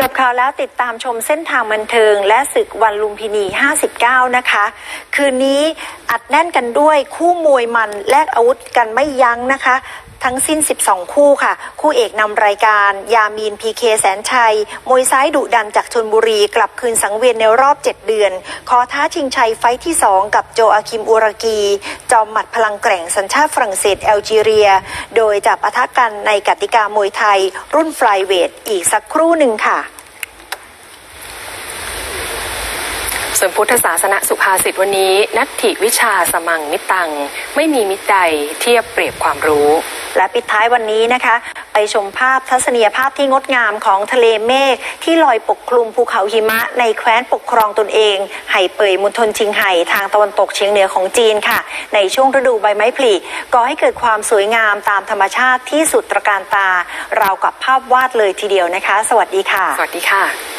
จบข่าวแล้วติดตามชมเส้นทางบันเทิง และศึกวันลุมพินี 59 นะคะ คืนนี้อัดแน่นกันด้วยคู่มวยมันแลกอาวุธกันไม่ยั้งนะคะ ทั้งสิ้น 12 คู่ค่ะ คู่เอกนำรายการ ยามีนพีเคแสนชัย มวยซ้ายดุดันจากชนบุรี กลับคืนสังเวียนในรอบ 7 เดือน ขอท้าชิงชัยไฟที่ 2 กับโจอาคิมอุรกี จอมหมัดพลังแกร่งสัญชาติฝรั่งเศสแอลจีเรีย โดยจะปะทะกันในกติกามวยไทย รุ่นฟลายเวทอีกสักครู่หนึ่งค่ะส่วนพุทธศาสนสุภาษิตวันนี้ นัตถิวิชาสมังมิตัง ไม่มีมิตรใดเทียบเปรียบความรู้ และปิดท้ายวันนี้นะคะ ไปชมภาพทัศนียภาพที่งดงามของทะเลเมฆที่ลอยปกคลุมภูเขาหิมะ ในแคว้นปกครองตนเอง ไห่เป่ยมณฑลชิงไห่ทางตะวันตกเฉียงเหนือของจีนค่ะ ในช่วงฤดูใบไม้ผลิก่อให้เกิดความสวยงามตามธรรมชาติที่สุดตระการตา ราวกับภาพวาดเลยทีเดียวนะคะ สวัสดีค่ะ สวัสดีค่ะ